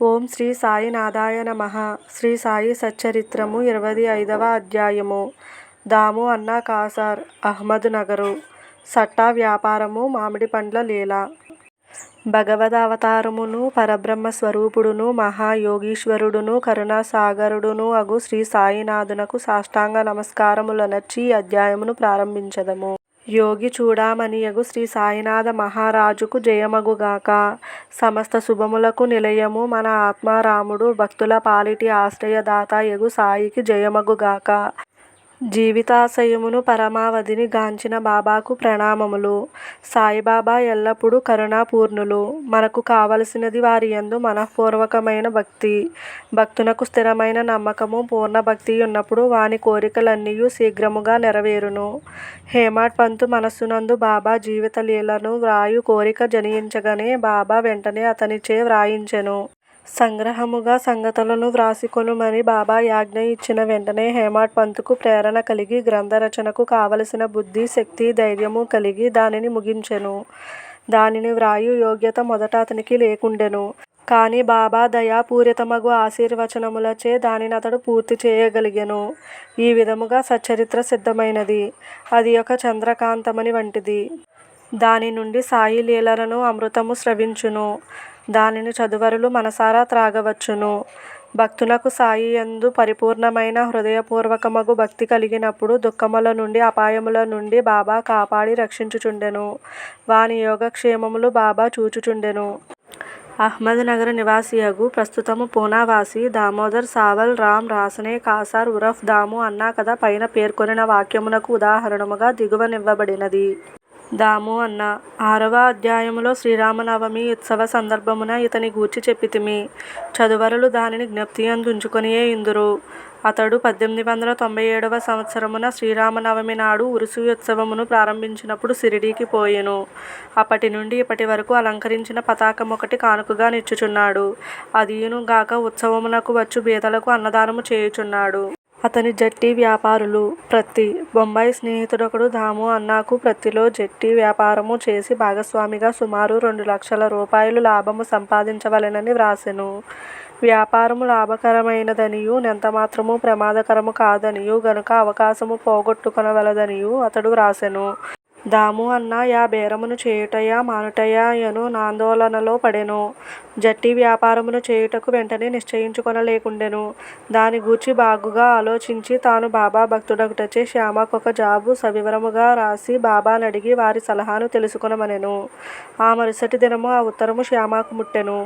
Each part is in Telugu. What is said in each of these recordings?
ఓం శ్రీ సాయినాథాయ నమ. శ్రీ సాయి సచ్చరిత్రము ఇరవై ఐదవ అధ్యాయము. దాము అన్నా కాసార్ అహ్మద్ నగరు. సట్టా వ్యాపారము మామిడి పండ్ల లీల. భగవదవతారమును పరబ్రహ్మ స్వరూపుడును మహాయోగీశ్వరుడును కరుణాసాగరుడును అగు శ్రీ సాయినాథునకు సాష్టాంగ నమస్కారములనర్చి ఈ అధ్యాయమును ప్రారంభించదము. యోగి చూడామణియగు శ్రీ సాయినాథ మహారాజుకు జయమగుగాక. సమస్త శుభములకు నిలయము మన ఆత్మారాముడు భక్తుల పాలిటి ఆశ్రయదాత యగు సాయికి జయమగుగాక. జీవితాశయమును పరమావధిని గాంచిన బాబాకు ప్రణామములు. సాయిబాబా ఎల్లప్పుడూ కరుణాపూర్ణులు. మనకు కావలసినది వారి యందు మనఃపూర్వకమైన భక్తి. భక్తునకు స్థిరమైన నమ్మకము పూర్ణ భక్తి ఉన్నప్పుడు వాని కోరికలన్నీయు శీఘ్రముగా నెరవేరును. హేమాడ్ పంతు మనస్సునందు బాబా జీవిత లీలను వ్రాయు కోరిక జనించగానే బాబా వెంటనే అతనిచే వ్రాయించెను. సంగ్రహముగా సంగతులను వ్రాసికొనుమని బాబా యాజ్ఞ ఇచ్చిన వెంటనే హేమాడ్ పంతుకు ప్రేరణ కలిగి గ్రంథ రచనకు కావలసిన బుద్ధి శక్తి ధైర్యము కలిగి దానిని ముగించెను. దానిని వ్రాయు యోగ్యత మొదట అతనికి లేకుండెను. కానీ బాబా దయాపూరితమగు ఆశీర్వచనములచే దానిని అతడు పూర్తి చేయగలిగెను. ఈ విధముగా సచ్చరిత్ర సిద్ధమైనది. అది ఒక చంద్రకాంతమని వంటిది. దాని నుండి సాయి లీలలను అమృతము స్రవించును. దానిని చదువరులు మనసారా త్రాగవచ్చును. భక్తులకు సాయి యందు పరిపూర్ణమైన హృదయపూర్వకమగు భక్తి కలిగినప్పుడు దుఃఖముల నుండి అపాయముల నుండి బాబా కాపాడి రక్షించుచుండెను. వాని యోగక్షేమములు బాబా చూచుచుండెను. అహ్మద్ నగర్ నివాసియగు ప్రస్తుతము పూనావాసి దామోదర్ సావల్ రామ్ రాసనే కాసార్ ఉరఫ్ దాము అన్నా కథ పైన పేర్కొనిన వాక్యమునకు ఉదాహరణముగా దిగువనివ్వబడినది. దాము అన్న ఆరవ అధ్యాయములో శ్రీరామనవమి ఉత్సవ సందర్భమున ఇతని గూర్చి చెప్పితిమి. చదువరులు దానిని జ్ఞప్తి అందుంచుకొనియే ఇందురు. అతడు పద్దెనిమిది వందల తొంభై ఏడవ సంవత్సరమున శ్రీరామనవమి నాడు ఉరుసు ఉత్సవమును ప్రారంభించినప్పుడు సిరిడీకి పోయెను. అప్పటి నుండి ఇప్పటి వరకు అలంకరించిన పతాకం ఒకటి కానుకగా నిచ్చుచున్నాడు. అదీనుగాక గాక ఉత్సవమునకు వచ్చు బీదలకు అన్నదానము చేయుచున్నాడు. అతని జట్టి వ్యాపారులు ప్రత్తి బొంబాయి స్నేహితుడొకడు దాము అన్నాకు ప్రత్తిలో జట్టి వ్యాపారము చేసి భాగస్వామిగా సుమారు రెండు లక్షల రూపాయలు లాభము సంపాదించవలెనని వ్రాసెను. వ్యాపారము లాభకరమైనదనియు నెంతమాత్రము ప్రమాదకరము కాదనియు గనుక అవకాశము పోగొట్టుకొనవలదనియు అతడు వ్రాసెను. దాము అన్న యా బేరమును చేయుటయా మానుటయా యను నాందోళనలో పడెను. జట్టి వ్యాపారమును చేయుటకు వెంటనే నిశ్చయించుకొనలేకుండెను. దాని గూర్చి బాగుగా ఆలోచించి తాను బాబా భక్తుడగుటచే శ్యామకొక జాబు సవివరముగా రాసి బాబానడిగి వారి సలహాను తెలుసుకొనమనెను. ఆ మరుసటి దినము ఆ ఉత్తరము శ్యామకు ముట్టెను.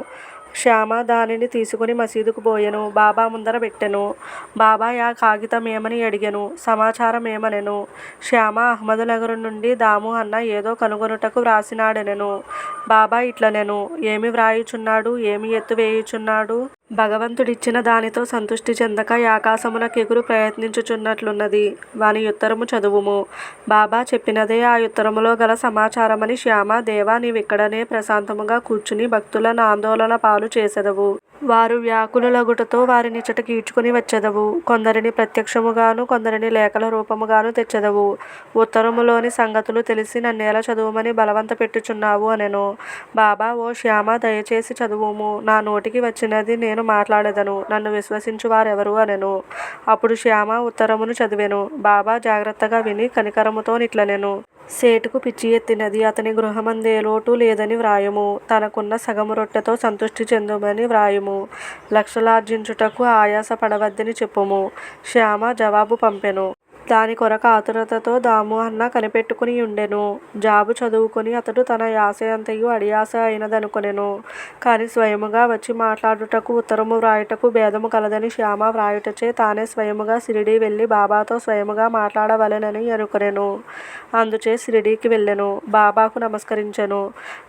శ్యామ దానిని తీసుకుని మసీదుకు పోయెను. బాబా ముందర పెట్టెను. బాబా యా కాగితమేమని అడిగెను? సమాచారమేమనెను శ్యామ అహ్మదునగరు నుండి దాము అన్న ఏదో కనుగొనుటకు వ్రాసినాడెనెను. బాబా ఇట్లనెను. ఏమి వ్రాయుచున్నాడు? ఏమి ఎత్తు వేయుచున్నాడు? భగవంతుడిచ్చిన దానితో సంతృష్టి చెందక యాకాశమునకెగురు ప్రయత్నించుచున్నట్లున్నది. వాని ఉత్తరము చదువుము. బాబా చెప్పినదే ఆ ఉత్తరములో గల సమాచారమని శ్యామ దేవా నీవిక్కడనే ప్రశాంతముగా కూర్చుని భక్తులను ఆందోళన పాలు చేసెదవు. వారు వ్యాకులులగుటతో వారిని ఇచ్చటకి ఈడ్చుకుని వచ్చెదవు. కొందరిని ప్రత్యక్షముగాను కొందరిని లేఖల రూపముగాను తెచ్చెదవు. ఉత్తరములోని సంగతులు తెలిసి నన్నేలా చదువుమని బలవంత పెట్టుచున్నావు అనెను. బాబా ఓ శ్యామ దయచేసి చదువుము. నా నోటికి వచ్చినది నేను మాట్లాడెదను. నన్ను విశ్వసించు వారెవరు అనెను. అప్పుడు శ్యామ ఉత్తరమును చదివెను. బాబా జాగ్రత్తగా విని కనికరముతో నిట్లనెను. సేటుకు పిచ్చి ఎత్తినది. అతని గృహమందే లోటు లేదని వ్రాయము. తనకున్న సగము రొట్టెతో సంతృష్టి చెందుమని వ్రాయము. లక్షలార్జించుటకు ఆయాస పడవద్దని చెప్పుము. శ్యామ జవాబు పంపెను. దాని కొరకు ఆతురతతో దాము అన్న కనిపెట్టుకుని ఉండెను. జాబు చదువుకొని అతడు తన యాసయంతయు అడియాస అయినదనుకొనెను. కాని స్వయముగా వచ్చి మాట్లాడుటకు ఉత్తరము వ్రాయుటకు భేదము కలదని శ్యామ వ్రాయుటచే తానే స్వయముగా సిరిడి వెళ్ళి బాబాతో స్వయముగా మాట్లాడవలెనని అనుకొనెను. అందుచే సిరిడీకి వెళ్ళెను. బాబాకు నమస్కరించెను.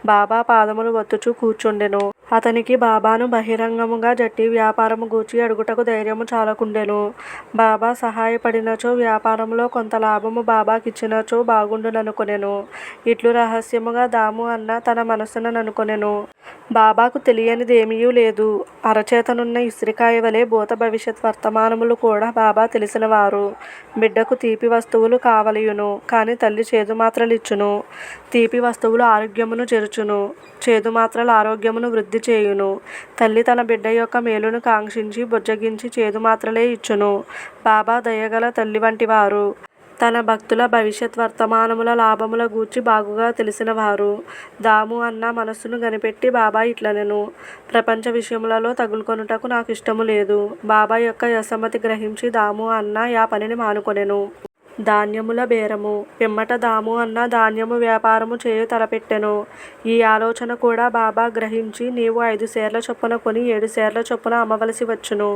బాబా పాదములు వత్తుచు కూర్చుండెను. అతనికి బాబాను బహిరంగముగా జట్టి వ్యాపారము గూర్చి అడుగుటకు ధైర్యము చాలకుండెను. బాబా సహాయపడినచో వ్యాపార వ్యాపారంలో కొంత లాభము బాబాకిచ్చినచో బాగుండుననుకొనెను. ఇట్లు రహస్యముగా దాము అన్న తన మనసుననుకొనెను బాబాకు తెలియనిదేమీయూ లేదు. అరచేతనున్న ఇసిరికాయ వలె భూత భవిష్యత్ వర్తమానములు కూడా బాబా తెలిసినవారు. బిడ్డకు తీపి వస్తువులు కావలియును కానీ తల్లి చేదు మాత్రలు ఇచ్చును తీపి వస్తువులు ఆరోగ్యమును చెరుచును. చేదు మాత్రలు ఆరోగ్యమును వృద్ధి చేయును. తల్లి తన బిడ్డ యొక్క మేలును కాంక్షించి బుజ్జగించి చేదు మాత్రలే ఇచ్చును. బాబా దయగల తల్లి వంటి వంటివారు తన భక్తుల భవిష్యత్ వర్తమానముల లాభముల గూర్చి బాగుగా తెలిసినవారు. దాము అన్న మనస్సును గనిపెట్టి బాబా ఇట్లనెను. ప్రపంచ విషయములలో తగులుకొనుటకు నాకు ఇష్టము లేదు. బాబా యొక్క యసమతి గ్రహించి దాము అన్న యా పనిని మానుకొనెను. ధాన్యముల బేరము. పిమ్మట దాము అన్న ధాన్యము వ్యాపారము చేయు తలపెట్టెను. ఈ ఆలోచన కూడా బాబా గ్రహించి నీవు ఐదు సేర్ల చొప్పున కొని ఏడు సేర్ల చొప్పున అమ్మవలసి వచ్చును.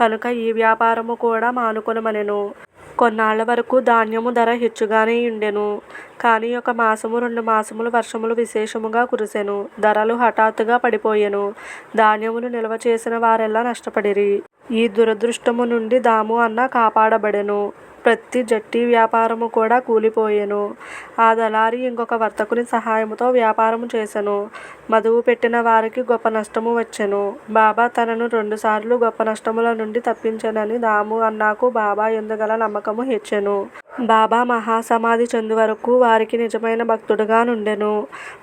కనుక ఈ వ్యాపారము కూడా మానుకొనమనెను. కొన్నాళ్ళ వరకు ధాన్యము ధర హెచ్చుగానే ఉండెను. కానీ ఒక మాసము రెండు మాసములు వర్షములు విశేషముగా కురిసెను. ధరలు హఠాత్తుగా పడిపోయెను. ధాన్యములు నిల్వ చేసిన వారెల్లా నష్టపడిరి. ఈ దురదృష్టము నుండి దాము అన్న కాపాడబడెను. ప్రతి జట్టి వ్యాపారము కూడా కూలిపోయెను. ఆ దళారి ఇంకొక వర్తకుని సహాయముతో వ్యాపారము చేసెను. మదువు పెట్టిన వారికి గొప్ప నష్టము వచ్చెను. బాబా తనను రెండుసార్లు గొప్ప నష్టముల నుండి తప్పించెనని దాము అన్నాకు బాబా ఎందుగల నమ్మకము హెచ్చెను. బాబా మహాసమాధి చెందు వరకు వారికి నిజమైన భక్తుడుగా నుండెను.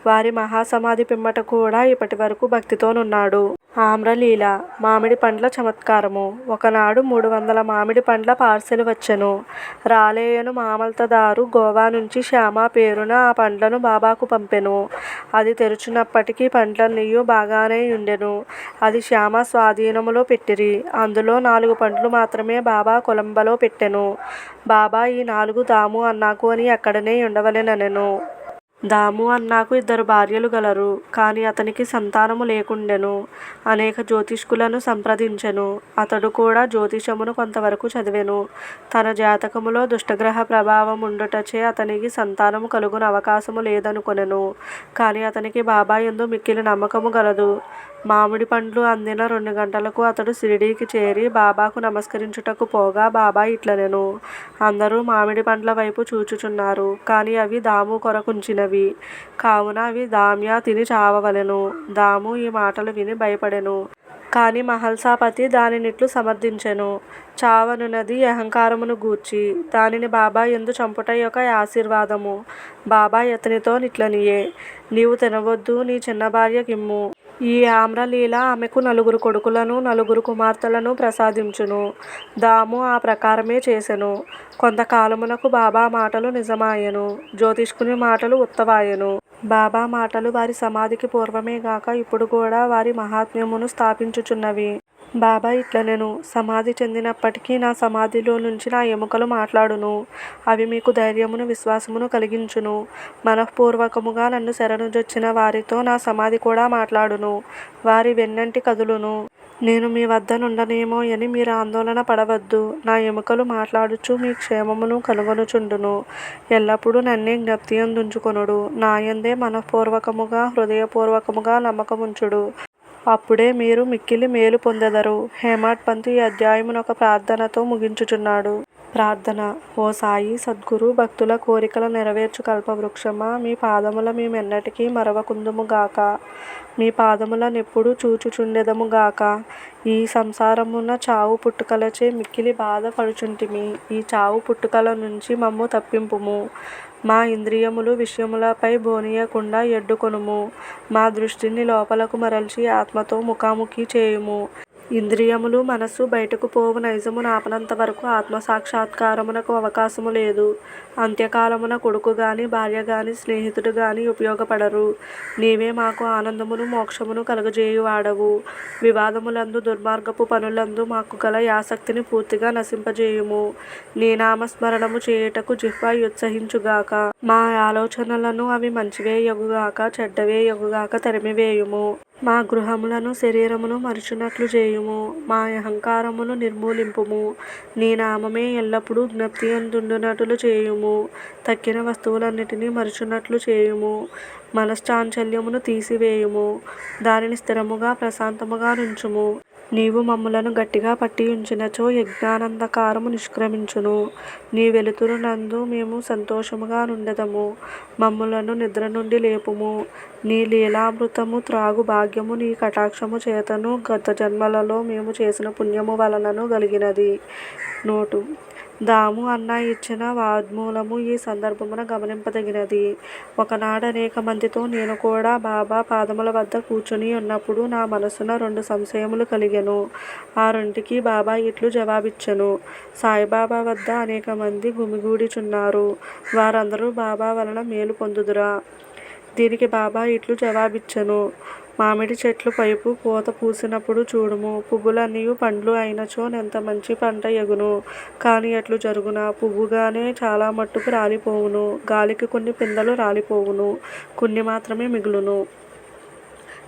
వారి మహాసమాధి పిమ్మట కూడా ఇప్పటి వరకు భక్తితోనున్నాడు. ఆమ్రలీల మామిడి పండ్ల చమత్కారము. ఒకనాడు మూడు వందల మామిడి పండ్ల పార్సెల్ వచ్చెను. రాలేయను మామల్తదారు గోవా నుంచి శ్యామ పేరున ఆ పండ్లను బాబాకు పంపెను. అది తెరుచున్నప్పటికీ పండ్లన్నీయు బాగానే ఉండెను అది శ్యామ స్వాధీనములో పెట్టిరి. అందులో నాలుగు పండ్లు మాత్రమే బాబా కొలంబలో పెట్టెను. బాబా ఈ నాలుగు తాము అన్నాకు అని అక్కడనే ఉండవలెనెను దాము అన్నాకు ఇద్దరు భార్యలు గలరు కానీ అతనికి సంతానము లేకుండెను. అనేక జ్యోతిష్కులను సంప్రదించెను. అతడు కూడా జ్యోతిషమును కొంతవరకు చదివెను. తన జాతకములో దుష్టగ్రహ ప్రభావం ఉండుటచే అతనికి సంతానము కలుగున అవకాశము లేదనుకొనెను. కానీ అతనికి బాబా యందు మిక్కిలి నమ్మకము గలదు. మామిడి పండ్లు అందిన రెండు గంటలకు అతడు షిరిడీకి చేరి బాబాకు నమస్కరించుటకు పోగా బాబా ఇట్లనెను అందరూ మామిడి పండ్ల వైపు చూచుచున్నారు కానీ అవి దాము కొరకుంచినవి. కావున అవి దామ్యా తిని చావవలెను. దాము ఈ మాటలు విని భయపడెను. కానీ మహల్సాపతి దానినిట్లు సమర్థించెను. చావనున్నది అహంకారమును గూర్చి. దానిని బాబా ఎందు చంపుట యొక్క ఆశీర్వాదము. బాబా అతనితో నిట్లనియే. నీవు తినవద్దు నీ చిన్న భార్య కిమ్ము. ఈ ఆమ్రలీల ఆమెకు నలుగురు కొడుకులను నలుగురు కుమార్తెలను ప్రసాదించును. దాము ఆ ప్రకారమే చేసెను. కొంతకాలమునకు బాబా మాటలు నిజమాయెను. జ్యోతిష్కుని మాటలు ఉత్తవాయెను. బాబా మాటలు వారి సమాధికి పూర్వమే గాక ఇప్పుడు కూడా వారి మహాత్మ్యమును స్థాపించుచున్నవి. బాబా ఇట్లనెను సమాధి చెందినప్పటికీ నా సమాధిలో నుంచి నా ఎముకలు మాట్లాడును. అవి మీకు ధైర్యమును విశ్వాసమును కలిగించును. మనఃపూర్వకముగా నన్ను శరణుజొచ్చిన వారితో నా సమాధి కూడా మాట్లాడును. వారి వెన్నంటి కదులును. నేను మీ వద్ద నుండనేమో అని మీరు ఆందోళన పడవద్దు. నా ఎముకలు మాట్లాడుచు మీ క్షేమమును కనుగొనుచుండును. ఎల్లప్పుడూ నన్నే జ్ఞప్తి అందుంచుకొనుడు నాయందే మనఃపూర్వకముగా హృదయపూర్వకముగా నమ్మకముంచుడు. అప్పుడే మీరు మిక్కిలి మేలు పొందెదరు. హేమాడ్ పంత్ ఈ అధ్యాయమును ఒక ప్రార్థనతో ముగించుచున్నాడు. ప్రార్థన. ఓ సాయి సద్గురు భక్తుల కోరికల నెరవేర్చు కల్పవృక్షమా మీ పాదముల మేమెన్నటికీ మరవకుందుముగాక. మీ పాదములనెప్పుడు చూచుచుండెదముగాక. ఈ సంసారమున చావు పుట్టుకలచే మిక్కిలి బాధపడుచుంటిమి ఈ చావు పుట్టుకల నుంచి మమ్ము తప్పింపుము. మా ఇంద్రియములు విషయములపై బోనియకుండా ఎడ్డుకొనుము. మా దృష్టిని లోపలకు మరల్చి ఆత్మతో ముఖాముఖి చేయుము. ఇంద్రియములు మనస్సు బయటకు పోవు నైజము నాపనంత వరకు ఆత్మసాక్షాత్కారమునకు అవకాశము లేదు. అంత్యకాలమున కొడుకు గాని భార్య గాని స్నేహితుడు గాని ఉపయోగపడరు. నీవే మాకు ఆనందమును మోక్షమును కలుగజేయువాడవు. వివాదములందు దుర్మార్గపు పనులందు మాకు గల యాసక్తిని పూర్తిగా నశింపజేయుము. నీ నామస్మరణము చేయుటకు జిహ్వ ఉత్సహించుగాక మా ఆలోచనలను అవి మంచివే యగుగాక చెడ్డవే ఎగుగాక తరిమివేయుము. మా గృహములను శరీరమును మరచునట్లు చేయుము. మా అహంకారమును నిర్మూలింపుము. నీ నామమే ఎల్లప్పుడూ జ్ఞప్తి అందుండునట్లు చేయుము. తక్కిన వస్తువులన్నిటినీ మరచునట్లు చేయుము. మనశ్చాంచల్యమును తీసివేయుము. దానిని స్థిరముగా ప్రశాంతముగా నుంచుము. నీవు మమ్ములను గట్టిగా పట్టియుంచినచో యజ్ఞానందకారము నిష్క్రమించును. నీ వెలుతురు నందు మేము సంతోషముగా నుండెదము. మమ్ములను నిద్ర నుండి లేపుము. నీ లీలామృతము త్రాగు భాగ్యము నీ కటాక్షము చేతను గత జన్మలలో మేము చేసిన పుణ్యము వలనను కలిగినది. నోటు. దాము అన్న ఇచ్చిన వాగ్మూలము ఈ సందర్భమున గమనింపదగినది. ఒకనాడు అనేక మందితో నేను కూడా బాబా పాదముల వద్ద కూర్చుని ఉన్నప్పుడు నా మనసున రెండు సంశయములు కలిగెను. ఆ రెంటికి బాబా ఇట్లు జవాబిచ్చెను. సాయిబాబా వద్ద అనేక మంది గుమిగూడిచున్నారు. వారందరూ బాబా వలన మేలు పొందుదురా. దీనికి బాబా ఇట్లు జవాబిచ్చను. మామిడి చెట్లు పైపు పూత పూసినప్పుడు చూడుము. పువ్వులన్నీయు పండ్లు అయినచో నెంత మంచి పంట ఎగును. కాని అట్లు జరుగునా? పువ్వుగానే చాలా మట్టుకు రాలిపోవును. గాలికి కొన్ని పిందెలు రాలిపోవును. కొన్ని మాత్రమే మిగులును.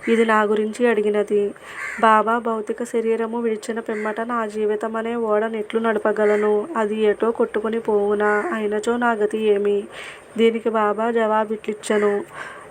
ఇది నా గురించి అడిగినది. బాబా భౌతిక శరీరము విడిచిన పిమ్మట నా జీవితం అనే ఓడ నెట్లు నడపగలను. అది ఎటో కొట్టుకుని పోవునా? అయినచో నా గతి ఏమి? దీనికి బాబా జవాబిట్లిచ్చెను.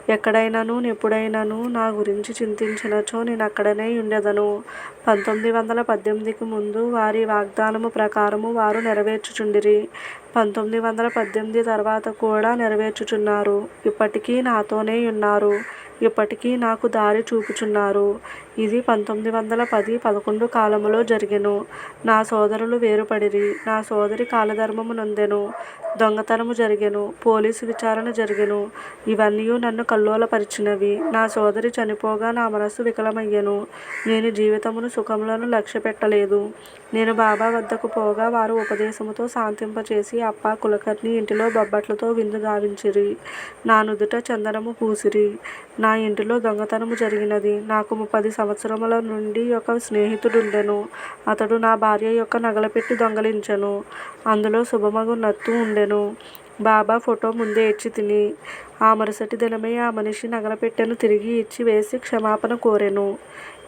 ఎక్కడైనాను ఎప్పుడైనాను నా గురించి చింతించినచో నేను అక్కడనే ఉండెదను. పంతొమ్మిది వందల పద్దెనిమిదికి ముందు వారి వాగ్దానము ప్రకారము వారు నెరవేర్చుచుండిరి. పంతొమ్మిది వందల పద్దెనిమిది తర్వాత కూడా నెరవేర్చుచున్నారు. ఇప్పటికీ నాతోనే ఉన్నారు. ఇప్పటికీ నాకు దారి చూపుచున్నారు. ఇది పంతొమ్మిది వందల పది పదకొండు కాలములో జరిగెను. నా సోదరులు వేరుపడిరి. నా సోదరి కాలధర్మము నొందెను. దొంగతనము జరిగెను. పోలీసు విచారణ జరిగెను. ఇవన్నీ నన్ను కల్లోలపరిచినవి. నా సోదరి చనిపోగా నా మనస్సు వికలమయ్యెను. నేను జీవితమును సుఖములను లక్ష్య పెట్టలేదు నేను బాబా వద్దకు పోగా వారు ఉపదేశముతో శాంతింపచేసి అప్ప కులకర్ణి ఇంటిలో బొబ్బట్లతో విందు గావించిరి. నా నుదుట చందనము పూసిరి. నా ఇంటిలో దొంగతనము జరిగినది. నాకు పది సంవత్సరముల నుండి ఒక స్నేహితుడుండెను. అతడు నా భార్య యొక్క నగలపెట్టి దొంగలించెను. అందులో శుభమగు నత్తు ఉండెను. బాబా ఫోటో ముందే ఇచ్చి తిని ఆ మరుసటి దినమే ఆ మనిషి నగలపెట్టెను తిరిగి ఇచ్చి వేసి క్షమాపణ కోరెను.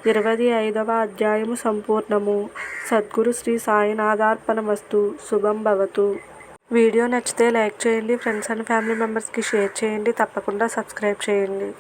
ఇరవై ఐదవ అధ్యాయము సంపూర్ణము. సద్గురు శ్రీ సాయినాథార్పణమస్తు. శుభం భవతు. వీడియో నచ్చితే లైక్ చేయండి. ఫ్రెండ్స్ అండ్ ఫ్యామిలీ మెంబర్స్కి షేర్ చేయండి. తప్పకుండా సబ్స్క్రైబ్ చేయండి.